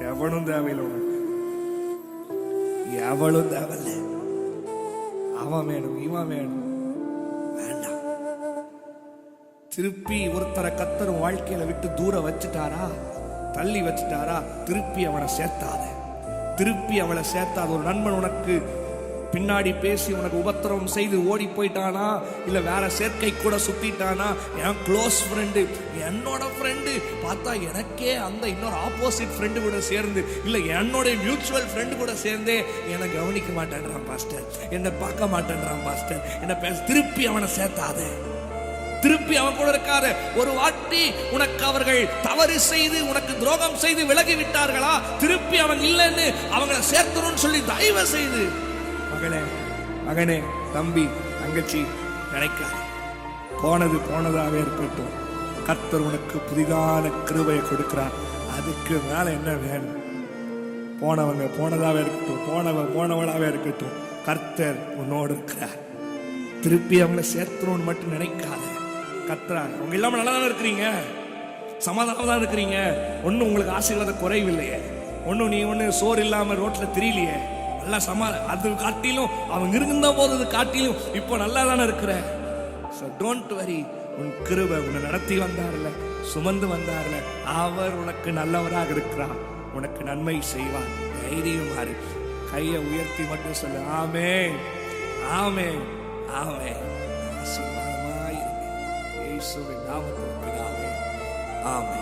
எவனும் தேவையில்ல உனக்கு. எவளும் தேவையில்ல. அவன் வேணும் இவன் வேணும். வேண்டாம். திருப்பி ஒருத்தரை கத்தர் வாழ்க்கையில விட்டு தூர வச்சுட்டாரா? தள்ளி வச்சுட்டாரா? திருப்பி அவனை சேர்த்தாத. திருப்பி அவளை சேர்த்தாத. ஒரு நண்பன் உனக்கு பின்னாடி பேசி உனக்கு உபத்திரவம் செய்து ஓடி போயிட்டானா? இல்லை வேற சேர்க்கை கூட சுத்திட்டானா? என் க்ளோஸ் ஃப்ரெண்டு என்னோட ஃப்ரெண்டு பார்த்தா எனக்கே அந்த இன்னொரு ஆப்போசிட் ஃப்ரெண்டு கூட சேர்ந்து இல்லை என்னோட மியூச்சுவல் ஃப்ரெண்டு கூட சேர்ந்தே என்னை கவனிக்க மாட்டேன்றான் பாஸ்டர் என்னை பார்க்க மாட்டேன்றான் பாஸ்டர் என்னை பேச திருப்பி அவனை சேர்த்தாதே. திருப்பி அவன் கூட இருக்காத. ஒரு வாட்டி உனக்கு அவர்கள் தவறு செய்து உனக்கு துரோகம் செய்து விலகி விட்டார்களா திருப்பி அவன் இல்லைன்னு அவங்கள சேர்த்தணும்னு சொல்லி தயவு செய்து மகளே மகனே தம்பி தங்கச்சி நினைக்காத போனது போனதாகவே இருக்கட்டும். கர்த்தர் உனக்கு புதிதான கிருபையை கொடுக்கிறார். அதுக்கு மேலே என்ன வேணும்? போனவங்க போனதாக இருக்கட்டும். போனவன் போனவளாவே இருக்கட்டும். கர்த்தர் உன்னோடு இருக்கிறார். திருப்பி அவங்கள சேர்த்துறோம்னு மட்டும் நினைக்காத. கத்துறா அவங்க இல்லாமல் நல்லா தானே இருக்கிறீங்க? சமாதானம் தான் இருக்கிறீங்க. ஒன்றும் உங்களுக்கு ஆசீர்வாத குறைவில்லையே. ஒன்றும் நீ ஒன்று சோறு இல்லாமல் ரோட்டில் தெரியலையே. நல்லா சமா அது காட்டிலும் அவங்க இருந்த போது காட்டிலும். இப்போ நல்லா தானே இருக்கிற? ஸோ டோன்ட் வரி உன் கிருபை உன்னை நடத்தி வந்தார்ல சுமந்து வந்தார்ல. அவர் உனக்கு நல்லவராக இருக்கிறார். உனக்கு நன்மை செய்வார். தைரியமாறு கையை உயர்த்தி மட்டும் சொல்லு. ஆமே ஆமே ஆமே ஆசீர்வாதமாயிருங்க நாமத்தின் பிதாவே. ஆமே